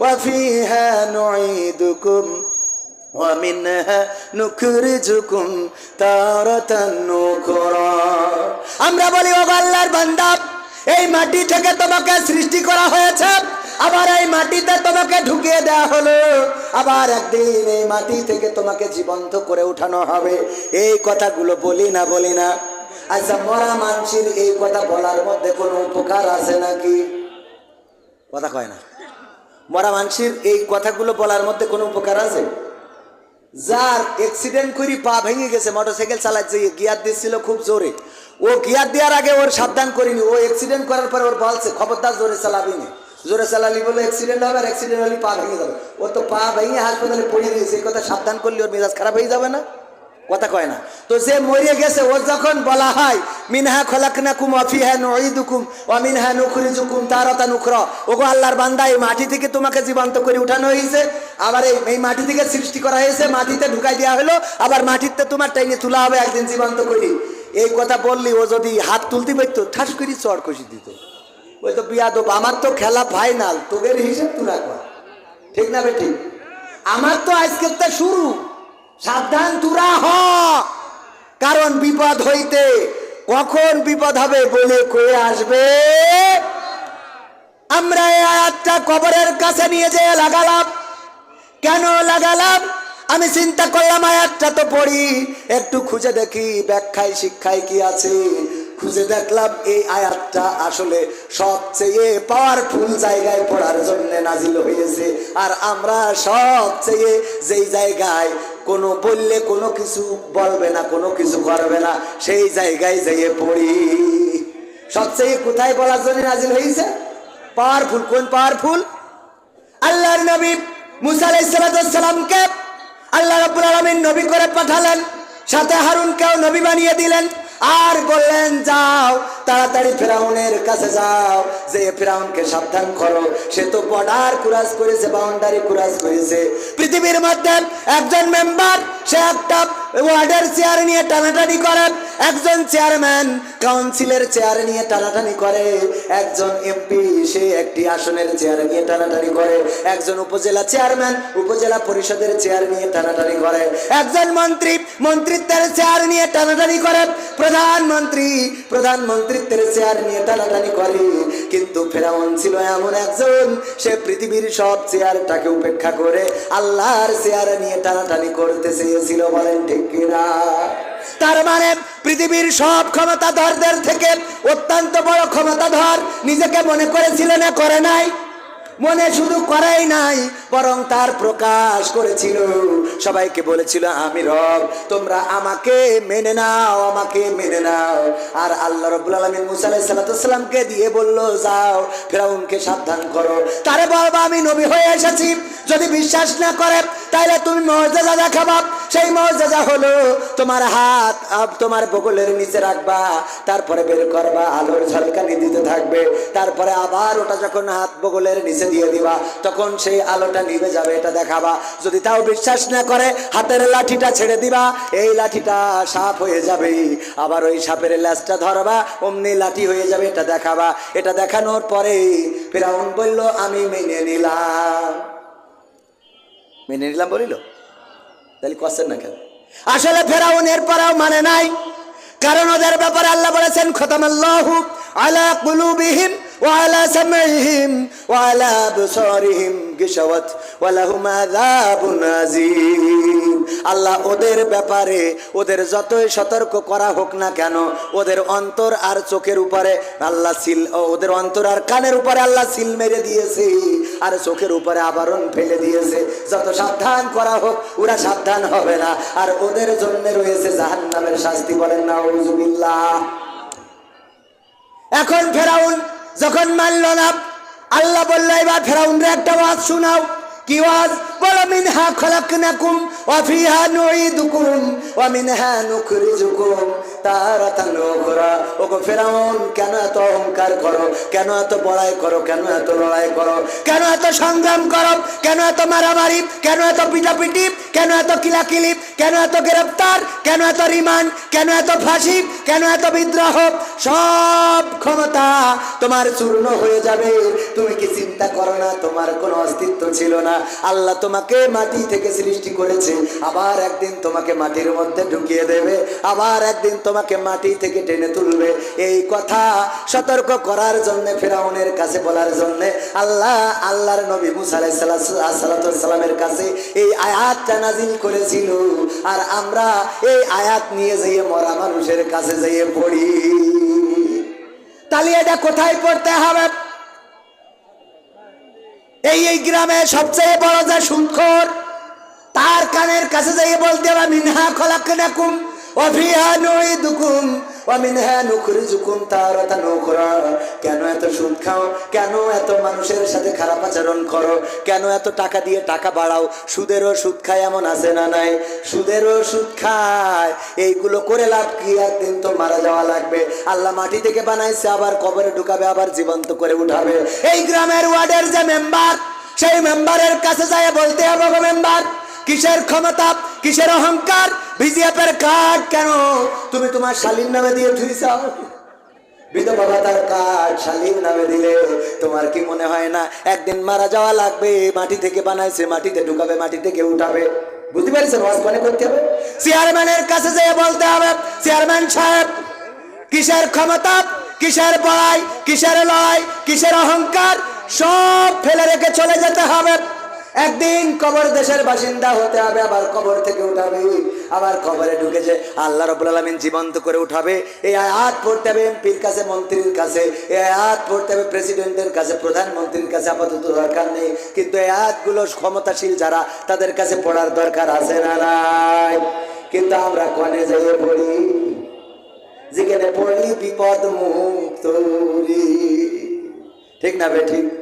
ওয়া ফিহা নুঈদুকুম ওয়া মিনহা নুখরিজুকুম তারাতান নুখরা। আমরা বলি ও আল্লাহর বান্দা, এই মাটি থেকে তোমাকে সৃষ্টি করা হয়েছে, আবার এই মাটিতে তোমাকে ঢুকিয়ে দেওয়া হলো। আবার একদিন এই মাটি থেকে তোমাকে জীবন্ত করে উঠানো হবে। এই কথাগুলো বলি না বলি না। আচ্ছা মরা মানসির এই কথা বলার মধ্যে কোনো উপকার আছে নাকি? কথা কয় না। মরা মানসির এই কথাগুলো বলার মধ্যে কোনো উপকার আছে? যার অ্যাক্সিডেন্ট করি পা ভেঙে গেছে মোটরসাইকেল চালাচ্ছে গিয়ার দিচ্ছিল খুব জোরে। ও গিয়ার দেওয়ার আগে ওর সাবধান করিনি, ও অ্যাক্সিডেন্ট করার পরে ওর বলছে, খবরদার, জোরে চালাবি না। জোরে চালালি বলে অ্যাক্সিডেন্ট হবে, আর অ্যাক্সিডেন্ট হলে পা ভেঙে যাবে। ও তো পা ভেঙে হাসপাতালে পড়ে দিয়েছে, এই কথা সাবধান করলে ওর মেজাজ খারাপ হয়ে যাবে না? কথা কয় না। তো যে মরিয়ে গেছে ও যখন বলা হয়, মিনহা খলাকনাকুম অফিহা ওয়া মিনহা নুখরিজুকুম তারাতা নুখর ওগো আল্লাহর বান্দা, এই মাটি থেকে তোমাকে জীবন্ত করে উঠানো হয়েছে আবার এই এই মাটি থেকে সৃষ্টি করা হয়েছে, মাটিতে ঢুকাই দেওয়া হলো, আবার মাটিতে তোমার টাইনে তোলা হবে একদিন জীবন্ত করি। এই কথা বললি, ও যদি হাত তুলতে পারতো, ঠাস করে চর কষি দিত। ওই তো বিয়া বিয়াদব, আমার তো খেলা ফাইনাল তোদের হিসেব রাখবা ঠিক না বে ঠিক আমার তো আজকে তো শুরু। সাবধান তুরা হ। কারণ বিপদ হইতে কখন বিপদ হবে বলে কয়ে আসবে? আমরা এই আয়াতটা কবরের কাছে নিয়ে যেয়ে লাগালাম। কেন লাগালাম? আমি চিন্তা করলাম আয়াতটা তো পড়ি, একটু খুঁজে দেখি ব্যাখ্যায়, শিক্ষায় কি আছে। খুঁজে দেখলাম এই আয়াতটা আসলে সবচেয়ে পাওয়ারফুল জায়গায় পড়ার জন্য নাজিল হয়েছে। আর আমরা সবচেয়ে যেই জায়গায় কোনো বললে কোনো কিছু বলবে না, কোনো কিছু করবে না, সেই জায়গায় যেয়ে পড়ি। সবচেয়ে কোথায় বলার জন্য নাজিল হয়েছে? পাওয়ারফুল কোন পাওয়ারফুল আল্লাহর নবী মুসা আলাইসালামকে আল্লাহ রাব্বুল আলামিন নবী করে পাঠালেন, সাথে হারুনকেও নবী বানিয়ে দিলেন। আর বললেন, যাও, তাড়াতাড়ি ফেরাউনের কাছে যাও। যে ফেরাউনকে সাবধান করো। সে তো বর্ডার কুরাজ করেছে, বাউন্ডারি কুরাজ করেছে। পৃথিবীর মধ্যে একজন মেম্বার সে একটা ওয়ার্ডের চেয়ার নিয়ে টানাটানি করে একজন চেয়ারম্যান কাউন্সিলের চেয়ার নিয়ে টানাটানি করে। একজন এমপি সে একটি আসনের চেয়ার নিয়ে টানাটানি করে। একজন উপজেলা চেয়ারম্যান উপজেলা পরিষদের চেয়ার নিয়ে টানাটানি করে। একজন মন্ত্রী, মন্ত্রিত্বের চেয়ার নিয়ে টানাটানি করে। প্রধানমন্ত্রী, প্রধানমন্ত্রিত্বের চেয়ার নিয়ে টানাটানি করে। কিন্তু ফেরাউন ছিল এমন একজন, সে পৃথিবীর সব চেয়ারটাকে উপেক্ষা করে আল্লাহর চেয়ার নিয়ে টানাটানি করতে চেয়েছিল বলেন ঠিক তার মানে পৃথিবীর সব ক্ষমতাধরদের থেকে অত্যন্ত বড় ক্ষমতাধর নিজেকে মনে করেছিল না, করে নাই? মনে শুধু করাই নাই, বরং তার প্রকাশ করেছিল। সবাইকে বলেছিল, আমি রব, তোমরা আমাকে মেনে নাও, আমাকে মেনে নাও। আর আল্লাহ রব্বুল আলমিন মুসা আলাইসাল্লামকে দিয়ে বলল, যাও, ফেরাউনকে সাবধান করো। তারে বলবা, আমি নবী হয়ে এসেছি। যদি বিশ্বাস না করে তাহলে তুমি মর্যাদা দেখাবা। সেই মর্যাদা হলো তোমার হাত তোমার বগলের নিচে রাখবা, তারপরে বের করবা, আলোর ঝলকানি দিতে থাকবে, তারপরে আবার ওটা যখন হাত বগলের নিচে দিয়ে দিবা, তখন সেই আলোটা নিভে যাবে, এটা দেখাবা। যদি তাও বিশ্বাস না করে, হাতের লাঠিটা ছেড়ে দিবা, এই লাঠিটা সাপ হয়ে যাবে। আবার ওই সাপের ল্যাসটা ধরবা, অমনি লাঠি হয়ে যাবে, এটা দেখাবা। এটা দেখানোর পরে ফেরাউন বলল, আমি মেনে নিলাম। মেনে নিলাম বলিল? তাহলে কষ্টের না কেন? আসলে ফেরাউন এরপরেও মানে নাই। কারণ ওদের ব্যাপারে আল্লাহ বলেছেন, খতামাল্লাহু আলা কুলুবিহিম وعلى سمعهم وعلى أبصارهم غشوة ولهم عذاب عظيم আল্লাহ ওদের ব্যাপারে ওদের যতই সতর্ক করা হোক না কেন ওদের অন্তর আর চোখের উপরে আল্লাহ সিল ও, ওদের অন্তর আর কানের উপরে আল্লাহ সিল মেরে দিয়েছে আর চোখের উপরে আবরণ ফেলে দিয়েছে যত সাবধান করা হোক ওরা সাবধান হবে না আর ওদের জন্য রয়েছে জাহান্নামের শাস্তি বলেন না এখন ফেরাউন যখন মানল না, আল্লাহ বলল, এবার ফেরাউনরে একটা ওয়াজ শোনাও। কি ওয়াজ? বলো, মিনহা খলাকনাকুম ওয়া ফিহা নুঈদুকুম ওয়া মিনহা নুখরিজুকুম। কেন এত পিটাপিটি কেন এত কিলাকিলি কেন এত গ্রেপ্তার কেন এত রিমান্ড কেন এত ফাঁসি কেন এত বিদ্রোহ সব ক্ষমতা তোমার চূর্ণ হয়ে যাবে তুমি কি চিন্তা করো না তোমার কোনো অস্তিত্ব ছিল না আল্লাহ তোমাকে মাটি থেকে সৃষ্টি করেছে আবার একদিন তোমাকে মাটির মধ্যে ঢুকিয়ে দেবে আবার একদিন তোমাকে মাটি থেকে টেনে তুলবে। এই কথা সতর্ক করার জন্য, ফেরাউনের কাছে বলার জন্য আল্লাহ, আল্লাহর নবী মুসা সালামের কাছে এই আয়াতটা নাজিল করেছিল। আর আমরা এই আয়াত নিয়ে যাইয়ে মরা মানুষের কাছে যাইয়ে পড়ি। তাহলে এটা কোথায় পড়তে হবে? এই এই গ্রামে সবচেয়ে বড় যে সুৎখর তার কানের কাছে যাইয়ে বলতে হবে, মিনহা খোলা কেনা নুইদুকুম কেন এত সুদ খাও? কেন এত মানুষের সাথে খারাপ আচরণ করো? কেন এত টাকা দিয়ে টাকা বাড়াও? সুদেরও সুদ খায় এমন আছে না নাই? সুদেরও সুদ খায়। এইগুলো করে লাভ কি? একদিন তো মারা যাওয়া লাগবে। আল্লাহ মাটি থেকে বানাইছে, আবার কবরে ঢুকাবে, আবার জীবন্ত করে উঠাবে। এই গ্রামের ওয়ার্ডের যে মেম্বার, সেই মেম্বারের কাছে যায় বলতে হবে মেম্বার, কিসের ক্ষমতা? কিসের অহংকার? বিজেপি এর কার্ড কেন? তুমি তোমার শালীর নামে দিয়ে ধুইছাও নামে তোমার কি মনে হয় না একদিন মারা যাওয়া লাগবে, মাটি থেকে মাটিতে ঢুকাবে, মাটি থেকে উঠাবে। বুঝতে করতে হবে? চেয়ারম্যানের কাছে যেয়ে বলতে হবে, চেয়ারম্যান সাহেব, কিসের ক্ষমতা, কিসের বড়াই, কিসের লড়াই, কিসের অহংকার, সব ফেলে রেখে চলে যেতে হবে। একদিন কবর দেশের বাসিন্দা হতে হবে, আবার কবর থেকে উঠাবে। আবার কবরে ঢুকেছে, আল্লাহ রবুল আলমিন জীবন্ত করে উঠাবে। এই আয়াত পড়তে হবে এমপির কাছে, মন্ত্রীর কাছে। এই আয়াত পড়তে হবে প্রেসিডেন্টের কাছে, প্রধানমন্ত্রীর কাছে, আপাতত দরকার নেই। কিন্তু এই আয়াতগুলো ক্ষমতাশীল যারা, তাদের কাছে পড়ার দরকার আছে না নাই? কিন্তু আমরা কনে যেয়ে পড়ি। যেখানে পড়লি বিপদ মুক্ত ঠিক না বে, ঠিক?